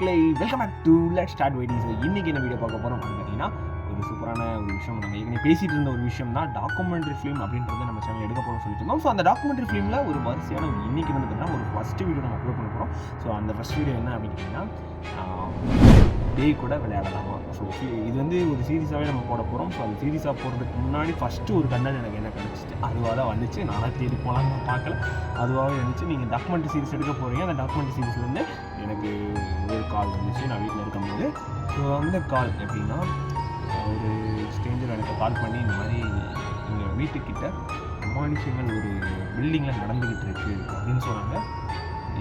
மக்களை welcome back to let start waiting so இன்றைக்கி என்ன வீடியோ பார்க்க போகிறோம் அப்படின்னு பார்த்தீங்கன்னா ஒரு சூப்பரான ஒரு விஷயம். நம்ம ஏற்கனவே பேசிகிட்டு இருந்த ஒரு விஷயம் தான் டாக்குமெண்ட்ரி ஃபிலிம் அப்படின்றத நம்ம சேனல் எடுக்க போகிறோம் சொல்லிட்டு இருந்தோம். ஸோ அந்த டாக்குமெண்ட்ரி ஃபிலிமில் ஒரு வரிசையான ஒரு இன்னைக்கு வந்து பார்த்தீங்கன்னா ஒரு ஃபஸ்ட்டு வீடியோ நம்ம அப்லோட் பண்ண போகிறோம் ஸோ அந்த ஃபஸ்ட் வீடியோ என்ன அப்படின்னு கேட்டிங்கன்னா டே கூட விளையாடலாமா? ஸோ இது வந்து ஒரு சீரியஸாகவே நம்ம போட போகிறோம் ஸோ அந்த சீரீஸாக போகிறதுக்கு முன்னாடி ஃபஸ்ட்டு ஒரு கண்டென்ட் எனக்கு என்ன கிடச்சிச்சு அதுவாக தான் வந்துச்சு நானாக தேடி போகலான்னு பார்க்கல. அதுவாகவே வந்துச்சு. நீங்கள் டாக்குமெண்ட்ரி சீரிஸ் எடுக்க போகிறீங்க அந்த டாக்குமெண்ட்ரி சீரிஸ்லேருந்து வந்து கால் வந்துச்சு. நான் வீட்டில் இருக்கும்போது. ஸோ அந்த கால் எப்படின்னா ஒரு ஸ்டேஞ்சர் எனக்கு கால் பண்ணி இந்த மாதிரி எங்கள் வீட்டுக்கிட்ட அமானுஷங்கள் ஒரு பில்டிங்கில் நடந்துக்கிட்டு இருக்கு அப்படின்னு சொன்னாங்க.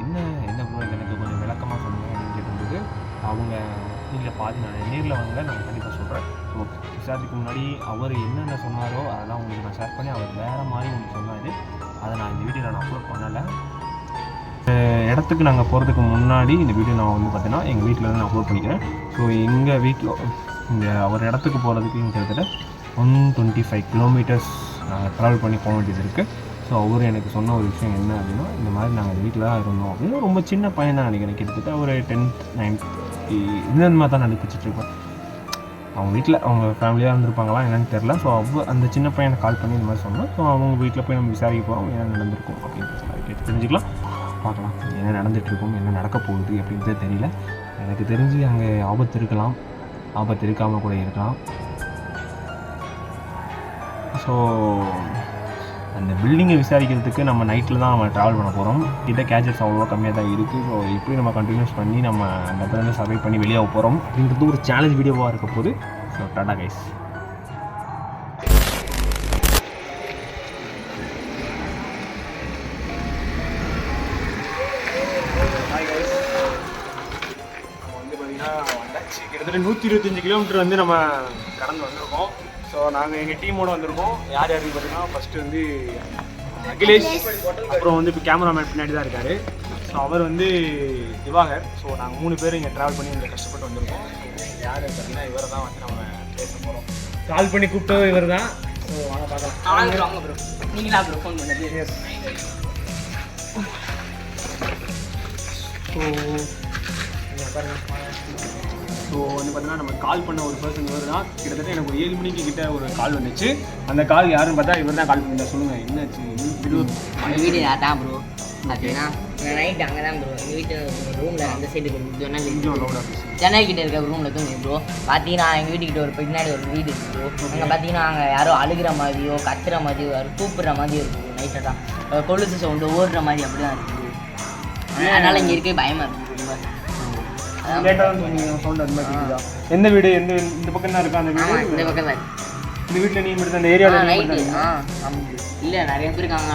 என்ன என்ன ப்ரோ எனக்கு கொஞ்சம் விளக்கமாக சொல்லுங்கள் அப்படின்னு கேட்டும்போது அவங்க நீங்கள் பாதி நான் நேரில் வாங்க நான் கண்டிப்பாக சொல்கிறேன் ஸோ விசாரத்துக்கு முன்னாடி அவர் என்னென்ன சொன்னாரோ அதெல்லாம் உங்களுக்கு நான் ஷேர் பண்ணி அவர் வேறு மாதிரி ஒன்று சொன்னார். அதை நான் இந்த வீடியோவில் நான் அப்லோட் பண்ணலை. இடத்துக்கு நாங்கள் போகிறதுக்கு முன்னாடி இந்த வீடியோ நான் வந்து பார்த்தீங்கன்னா எங்கள் வீட்டில் தான் நான் அப்லோட் பண்ணிக்கிறேன். ஸோ எங்கள் வீட்டில் இந்த ஒரு இடத்துக்கு போகிறதுக்கு கிட்டத்தட்ட ஒன் டுவெண்ட்டி ஃபைவ் கிலோமீட்டர்ஸ் நாங்கள் ட்ராவல் பண்ணி போக வேண்டியது இருக்குது ஸோ அவர் எனக்கு சொன்ன ஒரு விஷயம் என்ன அப்படின்னா இந்த மாதிரி நாங்கள் வீட்டில் தான் இருந்தோம் அப்படின்னு ரொம்ப சின்ன பையன் தான் நினைக்கிறேன். கிட்டத்தட்ட ஒரு டென்த் நைன்த் இந்த மாதிரி தான் நடிப்பிச்சிட்டு அவங்க வீட்டில் அவங்க ஃபேமிலியாக இருந்திருப்பாங்களா என்னன்னு தெரில ஸோ அவ்வளோ அந்த சின்ன பையனை கால் பண்ணி இந்த மாதிரி சொன்னோம் ஸோ அவங்க வீட்டில் போய் நம்ம விசாரிக்க போகிறோம் என்ன நடந்திருக்கும் அப்படின்னு சொல்லி கேட்டு தெரிஞ்சுக்கலாம். பார்க்கலாம். என்ன நடந்துகிட்ருக்கும் என்ன நடக்க போகுது அப்படின்றது தெரியல. எனக்கு தெரிஞ்சு அங்கே ஆபத்து இருக்கலாம். ஆபத்து இருக்காமல் கூட இருக்கலாம். ஸோ அந்த பில்டிங்கை விசாரிக்கிறதுக்கு நம்ம நைட்டில் தான் நம்ம ட்ராவல் பண்ண போகிறோம் கிட்ட கேஜெட்ஸ் அவ்வளோவா கம்மியாக தான் இருக்குது ஸோ இப்படி நம்ம கண்டினியூஸ் பண்ணி நம்ம அந்த இடத்துல சர்வை பண்ணி வெளியே போகிறோம் அப்படின்றது ஒரு சேலஞ்ச் வீடியோவாக இருக்க போது ஸோ டாடா கைஸ் கிட்டத்தட்ட நூற்றி இருபத்தஞ்சு கிலோமீட்டர் வந்து நம்ம கடந்து வந்திருக்கோம். ஸோ நாங்கள் எங்கள் டீமோட வந்திருக்கோம். யார் யாருன்னு பார்த்தீங்கன்னா ஃபஸ்ட்டு வந்து அகிலேஷ். அப்புறம் வந்து இப்போ கேமராமேன் பின்னாடி தான் இருக்காரு. ஸோ அவர் வந்து திவாகர். ஸோ நாங்கள் மூணு பேர் இங்கே ட்ராவல் பண்ணி இங்கே கஷ்டப்பட்டு வந்திருக்கோம். யார் பார்த்தீங்கன்னா இவரை தான் வந்து நம்ம பேச போகிறோம் கால் பண்ணி கூப்பிட்டது இவர் தான். ஸோ வாங்க பார்க்கலாம். ப்ரோ நீங்களா ப்ரோ ஃபோன் பண்ணது. ஸோ ஸோ வந்து பார்த்தீங்கன்னா நம்ம கால் பண்ண ஒரு பர்சன் இவர் தான் கிட்டத்தட்ட எனக்கு ஒரு ஏழு மணிக்கு கிட்ட ஒரு கால் வந்துச்சு. அந்த கால் யாருன்னு பார்த்தா இவர் தான் கால் பண்ணிருந்தா சொல்லுங்கள் என்னாச்சு? வீடு அதான் ப்ரோ பார்த்தீங்கன்னா நைட் அங்கே தான் ப்ரோ எங்கள் வீட்டு ரூமில் அந்த சைடு ஜன்னல் ஜன்னல் கிட்ட இருக்க ரூமில் தூங்கி ப்ரோ பார்த்தீங்கன்னா எங்கள் வீட்டுக்கிட்ட ஒரு பின்னாடி ஒரு வீடு இருக்கு ப்ரோ அங்கே பார்த்தீங்கன்னா அங்கே யாரோ அழுகிற மாதிரியோ கத்துற மாதிரியோ யாரோ கூப்பிடுற மாதிரியோ இருக்கு நைட்டை தான் கொலுசு சவுண்டு ஓடுற மாதிரி அப்படி தான் இருக்குது அதனால் இங்கே இருக்க பயமாக இருக்குது லேட்டாக தான் சொன்னீங்க சவுண்ட் மாதிரி கேக்குதா? எந்த வீடு எந்த இந்த பக்கம் தான் இருக்கா அந்த ஆமாம் இந்த வீடு பக்கம் தான். இந்த வீட்டில் நீ மட்டும் அந்த ஏரியாவில் ஆ ஆமாம் இல்லை நிறைய பேர் இருக்காங்க.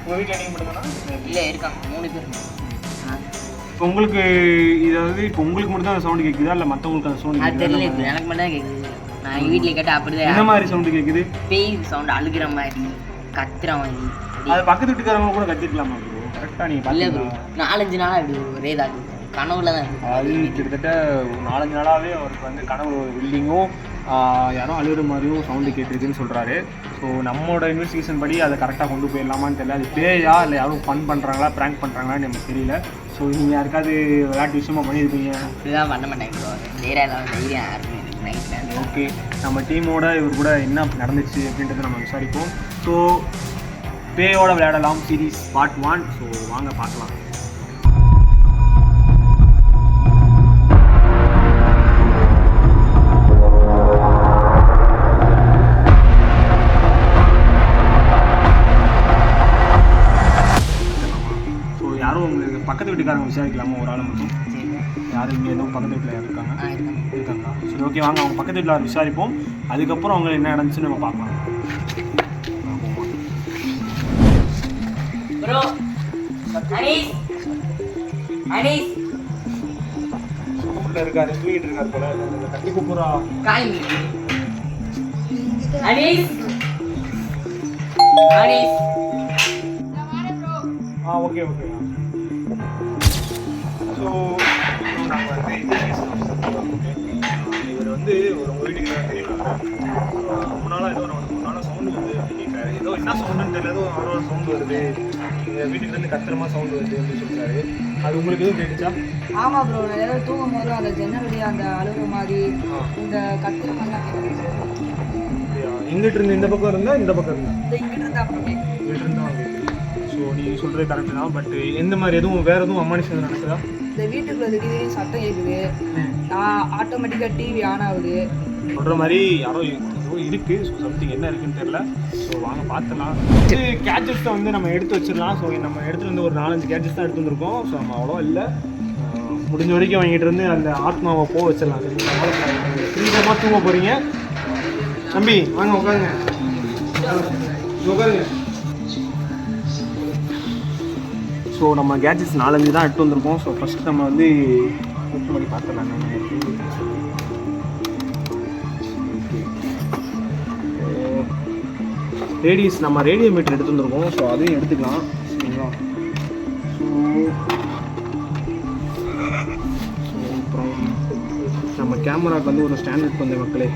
உங்கள் வீட்டில் நீங்கள் மட்டும் தானா? இல்லை இருக்காங்க. மூணு பேர். இப்போ உங்களுக்கு இதாவது இப்போ உங்களுக்கு மட்டும் தான் அந்த சவுண்ட் கேட்குதா இல்லை மற்றவங்களுக்கு அந்த சவுண்ட் அது தெரியல இப்போ எனக்கு மட்டும் தான் கேட்குது நான் வீட்டில் கேட்டால் என்ன அப்படிதான் மாதிரி சவுண்டு கேட்குது பேய் சவுண்ட் அழுகிற மாதிரி கத்துற மாதிரி. அது பக்கத்து வீட்டுக்காரங்க கூட கத்திருக்கலாமா ப்ரோ கரெக்டாக நீங்கள் இல்லை ப்ரோ நாலஞ்சு நாளாக இப்படி ஒரே தான் கனவுல தான் அது கிட்டத்தட்ட ஒரு நாலஞ்சு நாளாகவே அவருக்கு வந்து கனவு பில்டிங்கும் யாரோ அழுகிற மாதிரியும் சவுண்டு கேட்டிருக்குன்னு சொல்கிறாரு ஸோ நம்மளோட இன்வெஸ்டிகேஷன் படி அதை கரெக்டாக கொண்டு போயிடலாமான்னு தெரியல. அது பேயா இல்லை யாரும் ஃபன் பண்ணுறாங்களா ப்ராங்க் பண்ணுறாங்களான்னு நமக்கு தெரியல. ஸோ நீங்கள் யாருக்காவது விளையாட்டு விஷயமா பண்ணியிருப்பீங்க? இப்படிதான் பண்ண ப்ரோ தைரியம் யாருமே ஓகே நம்ம டீமோட இவர் கூட என்ன நடந்துச்சு அப்படின்றத நம்ம விசாரிப்போம். ஸோ பேயோட விளையாடலாம் சீரீஸ் பார்ட் ஒன் ஸோ வாங்க பார்க்கலாம். பக்கத்து வீட்டுக்காரங்க விசாரிக்கலாமா? ஒரு ஆளை மட்டும். யாரும் இங்கே எதுவும் பக்கத்து வீட்டில் யாரும் இருக்காங்க. இருக்காங்களா? சரி ஓகே வாங்க அவங்க பக்கத்து வீட்டில் விசாரிப்போம். அதுக்கப்புறம் அவங்க என்ன நடந்துச்சுன்னு நம்ம பார்க்கலாம். உள்ள இருக்காரு தூங்கிட்டு இருக்காரு போல. Anees Anees ah okay okay so நாங்கள் வந்து okay? இவர் வந்து ஒரு வீட்டுக்கு ரொம்ப நாளாக ஏதோ ஒரு நாளாக சவுண்டு வருது அப்படின்னு கேட்குறாரு ஏதோ என்ன சவுண்டுன்னு தெரியல ஏதோ அவரோட சவுண்டு வருது. எங்கள் வீட்டுக்கு இருந்து கத்திரமா சவுண்டு வருது அப்படின்னு சொல்றாரு அது உங்களுக்கு எதுவும் கேட்டுச்சா? ஆமா ப்ரோ நான் ஏதாவது தூங்கும் போது அந்த ஜன்னல் அந்த அழுகுற மாதிரி இந்த கேட்குது. எங்கிட்ட இருந்து இந்த பக்கம் இருந்தா இந்த பக்கம் இருந்தா? இந்த இங்கிட்டு இருந்தா இங்கிட்ட இருந்தா ஸோ நீங்கள் சொல்கிறது கரெக்டு தான். பட் எந்த மாதிரி எதுவும் வேறு எதுவும் அம்மானிஷன் நடக்குதா? இந்த வீட்டுக்குள்ள திடீர்னு சத்தம் கேட்குது நான் ஆட்டோமேட்டிக்காக டிவி ஆன் ஆகுது. சொல்கிற மாதிரி யாரோ ஏதோ இருக்குது ஸோ சம்திங் என்ன இருக்குன்னு தெரில ஸோ வாங்க பார்த்துலாம் இது கேட்ஜெட்ஸை வந்து நம்ம எடுத்து வச்சிடலாம். ஸோ நம்ம எடுத்துகிட்டு வந்து ஒரு நாலஞ்சு கேட்ஜெட்ஸ் தான் எடுத்து வந்திருக்கோம். ஸோ நம்ம அவ்வளோ இல்லை. முடிஞ்ச வரைக்கும் அவங்ககிட்ட இருந்து அந்த ஆத்மாவை போக வச்சிடலாம். ஃப்ரீடமாக தூங்க போகிறீங்க தம்பி வாங்க உட்காருங்க. உட்காருங்க. ஸோ நம்ம கேட்ஜெட்ஸ் நாலஞ்சு தான் எடுத்து வந்திருக்கோம். ஸோ ஃபஸ்ட்டு நம்ம வந்து ஓப்பன் பண்ணி பார்த்துடலாம் ரேடியஸ் நம்ம ரேடியோ மீட்டர் எடுத்து வந்திருக்கோம். ஸோ அதையும் எடுத்துக்கலாம். சரிங்களா? ஸோ அப்புறம் நம்ம கேமராவுக்கு வந்து ஒரு ஸ்டாண்டர்ட் வந்து வந்த மக்களே.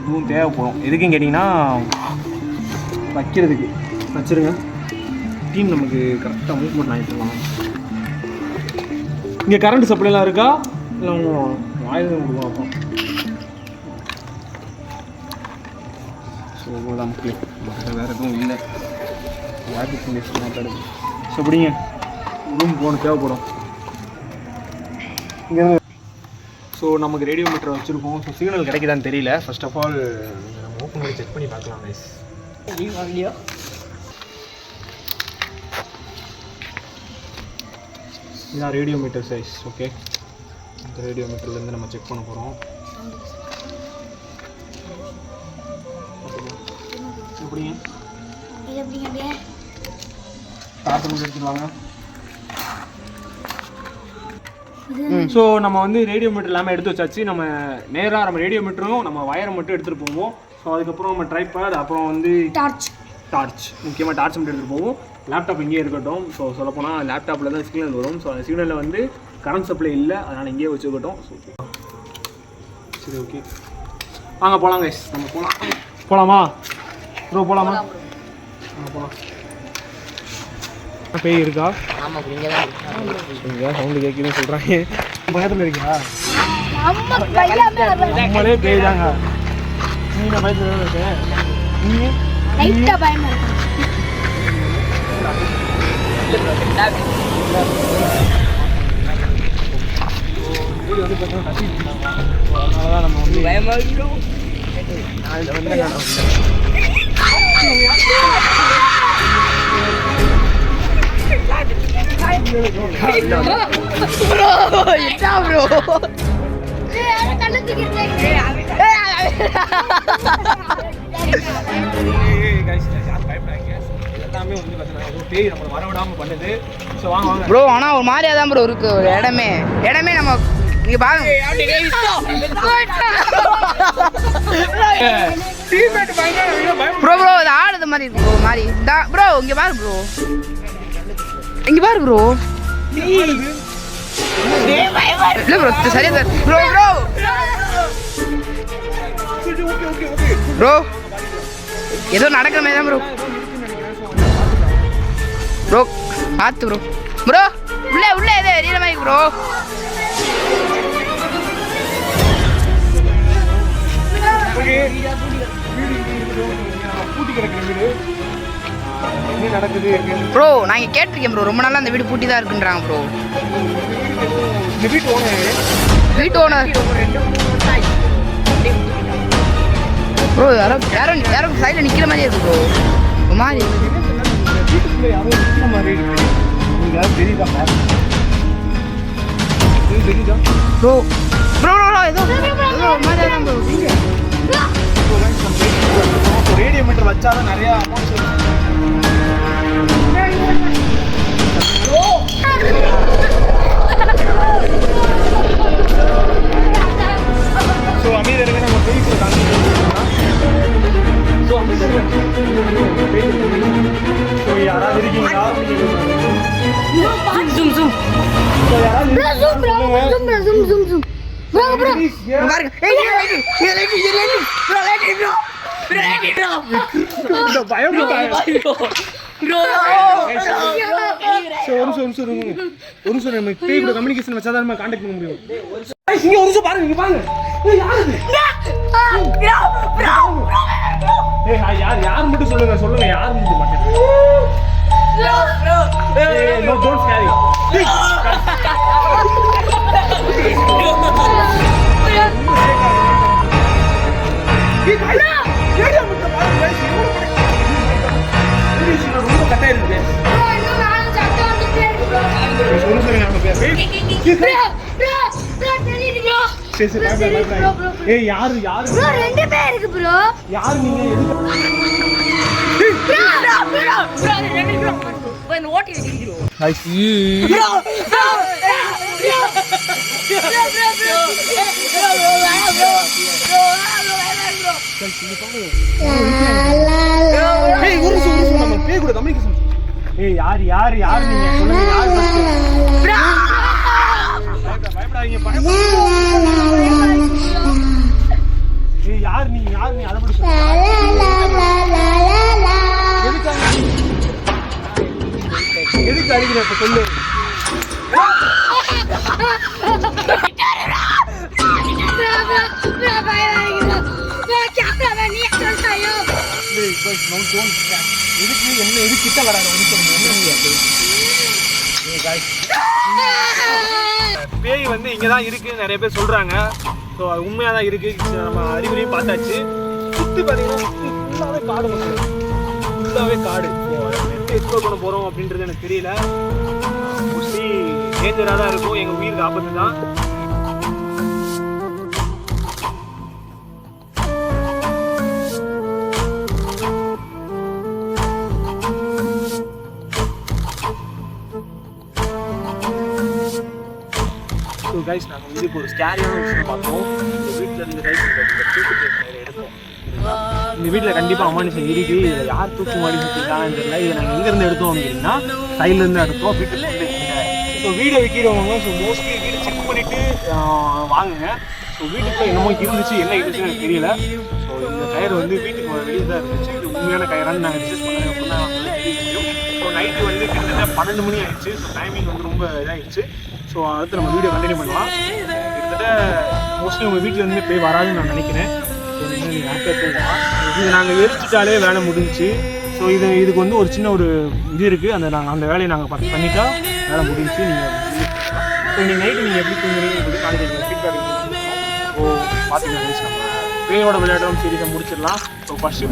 இதுவும் தேவைப்படும். எதுக்குன்னு கேட்டிங்கன்னா வைக்கிறதுக்கு. வச்சுருங்க. டீம் நமக்கு கரெக்டாக மூவ்மெண்ட் ஆகிட்டு இருக்கலாம் இங்கே கரண்ட் சப்ளைலாம் இருக்கா? இல்லை அவங்க வாயில் கொடுக்கும் ஸோ இவ்வளோதான் முக்கியம் வேறு எதுவும் இல்லை. வாய்ப்பு கண்டிஷன் மாட்டாடுது ஸோ அப்படிங்க ரூம் போகணும் தேவைப்படும். இங்கே ஸோ நமக்கு ரேடியோ மீட்டர் வச்சுருக்கோம். ஸோ சிக்னல் கிடைக்குதான்னு தெரியல. ஃபர்ஸ்ட் ஆஃப் ஆல் நம்ம ஓப்பன் பண்ணி செக் பண்ணி பார்க்கலாம் கைஸ் இதான் ரேடியோ மீட்டர் சைஸ் ஓகே இந்த ரேடியோ மீட்டர்லேருந்து நம்ம செக் பண்ண போகிறோம் எப்படிங்க? மீட்டர் எடுத்துருவாங்க ஸோ நம்ம வந்து ரேடியோ மீட்டர் எல்லாமே எடுத்து வச்சாச்சு. நம்ம நேராக நம்ம ரேடியோ மீட்டரும் நம்ம வயரை மட்டும் எடுத்துகிட்டு போவோம். ஸோ அதுக்கப்புறம் நம்ம ட்ரைபேட் அப்புறம் வந்து டார்ச் டார்ச் முக்கியமாக டார்ச் மட்டும் எடுத்துகிட்டு போவோம். லேப்டாப் இங்கேயே இருக்கட்டும். ஸோ சொல்லப்போனால் லேப்டாப்பில் தான் சிக்னல் வரும். ஸோ அந்த சிக்னலில் வந்து கரண்ட் சப்ளை இல்லை. அதனால் இங்கேயே வச்சுக்கட்டும் ஸோ சரி ஓகே வாங்க போகலாம் கைஸ் நம்ம போகலாம் போகலாமா ப்ரோ போகலாமா வாங்க போகலாம் பேய் இருக்கா? ஆமாம் இங்கே தான் இருக்கு. சவுண்டு கேட்குதுன்னு சொல்கிறாங்க பயத்தில் இருக்கா நம்மளே பேய் தாங்க. நீங்கள் பயத்தில் இருக்கேன் நீங்கள் இது வந்து பார்த்தீங்கன்னா கத்திட்டு இருந்தாங்க So, அதனால தான் நம்ம வந்து பயமா இருக்கு நான் இதை வந்து நான் ஏய் ப்ரோ ஆனால் ஒரு மாதிரியா தான் ப்ரோ இருக்கு. ஒரு இடமே. இடமே நம்ம இங்க பாருங்க. ப்ரோ ப்ரோ இது ஆடுது மாதிரி இருக்கு ப்ரோ மாதிரி. ப்ரோ இங்க பாரு ப்ரோ இங்க பாரு ப்ரோ இல்ல ப்ரோ சரியா சார் ப்ரோ ப்ரோ ப்ரோ ஏதோ நடக்கிற மாதிரி தான் ப்ரோ ப்ரோ பார்த்து ப்ரோ ப்ரோ உள்ள உள்ள ஏதோ எரியற மாதிரி ப்ரோ ப்ரோ நான் இங்க கேட்டிருக்கேன் ப்ரோ ரொம்ப நாளா அந்த வீடு பூட்டி தான் இருக்குன்றாங்க ப்ரோ வீட்டு ஓனர் ப்ரோ யாரோ யாரோ யாரோ சைடில் நிற்கிற மாதிரியே இருக்கு ப்ரோ மாதிரி வீட்டுக்குள்ள யாரோ இருக்கிற மாதிரி இருக்கு. தெரியுதா இது தெரியுதா ப்ரோ ப்ரோ ப்ரோ ஏதோ ரேடியோ மீட்டர் வச்சாதான் நிறைய பயம் சரி, ஒரு நிமிஷம், பேய் கூட கம்யூனிகேஷன் வச்சா தான் நம்ம காண்டாக்ட் பண்ண முடியும் இங்க ஒரு நிமிஷம் பாருங்க பாருங்க ஏய், யார் இது? ஏய், நான் யார் மட்டும் சொல்லுங்க சொல்லுங்க யார் மட்டும் மாட்டேன் No, no, don't no, you. ஏய், ஏய், guys, ஏய், இது யாரு யாரு ரெண்டு பேர் இருக்கு ப்ரோ யாரு நீங்க யார் யாரு யாரு நீங்க சொல்லுங்க யார் first? பயப்படாதீங்க பயப்படாதீங்க சொல்லு. எதுக்கு என்ன எதுக்கு கிட்ட வராத? பேய் வந்து இங்கே தான் இருக்குது நிறைய பேர் சொல்கிறாங்க ஸோ அது உண்மையாக தான் இருக்குது நம்ம அறிகுறியும் பார்த்தாச்சு. சுற்றி பார்த்தீங்கன்னா ஃபுல்லாகவே காடு மக்கள். ஃபுல்லாகவே காடு. ஸோ எக்ஸ்ப்ளோர் பண்ண போகிறோம் அப்படின்றது எனக்கு தெரியல. மோஸ்ட்லி டேஞ்சராக தான் இருக்கும். எங்கள் உயிருக்கு ஆபத்து தான். ஸோ கைஸ் நாங்கள் வந்து இப்போ ஒரு ஸ்கேரியான விஷயம் பார்த்தோம். இந்த வீட்டில் இருந்து கைஸ் இந்த தூக்கு இந்த வீட்டில் கண்டிப்பாக அமானுஷம் இருக்கு. இதில் யார் தூக்கு மாடி சுற்றிருக்காங்கன்னு தெரியல. இதை நாங்கள் எங்கேருந்து எடுத்தோம் அப்படின்னா சைட்ல எடுத்தோம் வீட்டில் ஸோ வீடை விற்கிறவங்க ஸோ மோஸ்ட்லி வீடு செக் பண்ணிவிட்டு வாங்குங்க ஸோ வீட்டுக்குள்ள என்னமோ இருந்துச்சு என்ன இருந்துச்சுன்னு எனக்கு தெரியல. ஸோ இந்த டயர் வந்து வீட்டுக்கு வெளியே தான் இருந்துச்சு. இது உண்மையான டயரானு நாங்கள் டிஸ்கஸ் பண்ணது அப்படின்னா ஸோ நைட்டு வந்து கிட்டத்தட்ட பன்னெண்டு மணி ஆயிடுச்சு. ஸோ டைமிங் வந்து ரொம்ப இதாகிடுச்சு ஸோ அடுத்து நம்ம வீடியோ கண்டினியூ பண்ணலாம். கிட்டத்தட்ட மோஸ்ட்லி உங்கள் வீட்டிலேருந்து போய் வராதுன்னு நான் நினைக்கிறேன். ஸோ நீங்கள் இது நாங்கள் எரிச்சிட்டாலே வேலை முடிஞ்சு ஸோ இது இதுக்கு வந்து ஒரு சின்ன ஒரு இது இருக்குது அந்த நாங்கள் அந்த வேலையை நாங்கள் பார்த்து பண்ணிட்டா வேலை முடிஞ்சு நீங்கள் ஸோ நீங்கள் நைட்டு நீங்கள் எப்படி தூங்குறீங்க சொல்லி காலேஜ் ஃபீட்பேக் ஓ பார்த்துக்கலாம் பேயோட விளையாடுறோம் சீரியஸாக முடிச்சிடலாம். So first